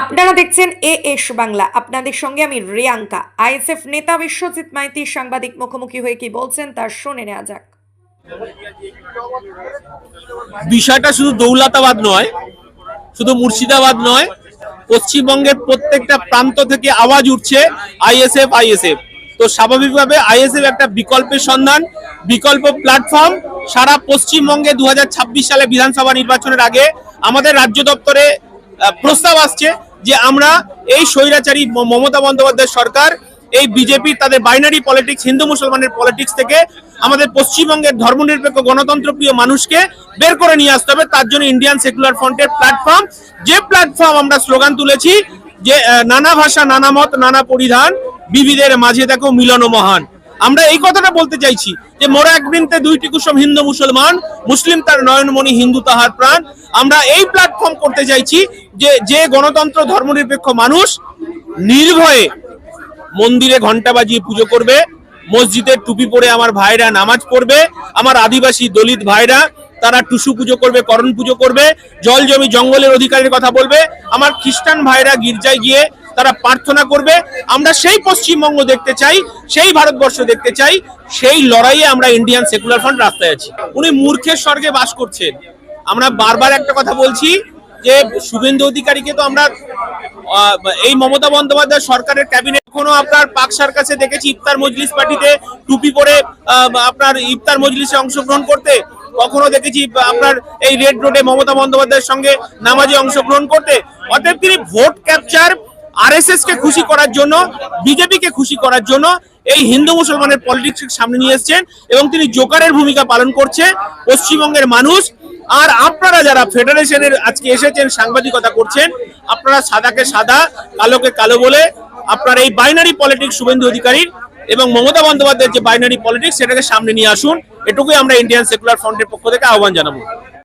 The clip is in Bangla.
আপনারা দেখছেন এ এস বাংলা। আপনাদের সঙ্গে আমি রিয়াঙ্কা। আইএসএফ নেতা বিশ্বজিৎ মাইতি সাংবাদিক মুখোমুখি হয়ে কি বলছেন তা শুনে নেওয়া যাক। বিষয়টা শুধু দৌলতাবাদ নয়, শুধু মুর্শিদাবাদ নয়, পশ্চিমবঙ্গের প্রত্যেকটা প্রান্ত থেকে আওয়াজ উঠছে আইএসএফ আইএসএফ। তো স্বাভাবিকভাবে আইএসএফ একটা বিকল্পের সন্ধান, বিকল্প প্ল্যাটফর্ম। সারা পশ্চিমবঙ্গে দু হাজার ছাব্বিশ সালে বিধানসভা নির্বাচনের আগে আমাদের রাজ্য দপ্তরে প্রস্তাব আসছে যে আমরা এই স্বৈরাচারী মমতা বন্দ্যোপাধ্যায় সরকার, এই বিজেপি তাদের বাইনারি পলিটিক্স হিন্দু মুসলমানের পলিটিক্স থেকে আমাদের পশ্চিমবঙ্গের ধর্মনিরপেক্ষ গণতন্ত্র প্রিয় মানুষকে বের করে নিয়ে আসতে হবে। তার জন্য ইন্ডিয়ান সেকুলার ফ্রন্টের প্ল্যাটফর্ম যে প্ল্যাটফর্ম আমরা স্লোগান তুলেছি যে নানা ভাষা, নানা মত, নানা পরিধান, বিবিধের মাঝে দেখো মিলন মহান। আমরা এই কথাটা বলতে চাইছি যে মোরা এক বৃন্তে দুইটি কুসুম হিন্দু মুসলমান, মুসলিম তার নয়নমণি হিন্দু তাহার প্রাণ। আমরা এই প্ল্যাটফর্ম করতে চাইছি যে যে গণতন্ত্র ধর্মনিরপেক্ষ মানুষ নির্ভয়ে মন্দিরে ঘণ্টা বাজিয়ে পুজো করবে মসজিদে টুপি পরে আমার ভাইরা নামাজ পড়বে, আমার আদিবাসী দলিত ভাইরা তারা টুসু পুজো করবে, করণ পুজো করবে, জল জমি জঙ্গলের অধিকারের কথা বলবে, আমার খ্রিস্টান ভাইরা গির্জায় গিয়ে তারা প্রার্থনা করবে। আমরা সেই পশ্চিমবঙ্গ দেখতে চাই, সেই ভারতবর্ষ দেখতে চাই, সেই লড়াইয়ে আমরা ইন্ডিয়ান সেকুলার ফ্রন্ট রাস্তায় আছি। উনি মূর্খের স্বর্গে বাস করছেন। আমরা বারবার একটা কথা বলছি যে শুভেন্দু অধিকারীকে তো আমরা এই মমতা বন্দ্যোপাধ্যায় সরকারের ক্যাবিনেট কোনো আপনার পাক সার্কাসে দেখেছি ইফতার মজলিস পার্টিতে টুপি পরে আপনার ইফতার মজলিসে অংশগ্রহণ করতে। কখনো দেখেছি আপনার এই রেড রোডে মমতা বন্দ্যোপাধ্যায়ের সঙ্গে নামাজে অংশগ্রহণ করতে। অতএব তিনি ভোট ক্যাপচার আরএসএস কে খুশি করার জন্য বিজেপি কে খুশি করার জন্য এই হিন্দু মুসলমানের পলিটিক্স সামনে নিয়ে এসেছেন এবং তিনি জোকারের ভূমিকা পালন করছে পশ্চিমবঙ্গের মানুষ। আর আপনারা যারা ফেডারেশনের আজকে এসেছেন, সাংবাদিকতা করছেন, আপনারা সাদাকে সাদা, কালোকে কালো বলে আপনার এই বাইনারি পলিটিক্স শুভেন্দু অধিকারীর এবং মমতা বন্দ্যোপাধ্যায়ের যে বাইনারি পলিটিক্স সেটাকে সামনে নিয়ে আসুন। এটুকুই আমরা ইন্ডিয়ান সেকুলার ফ্রন্টের পক্ষ থেকে আহ্বান জানাব।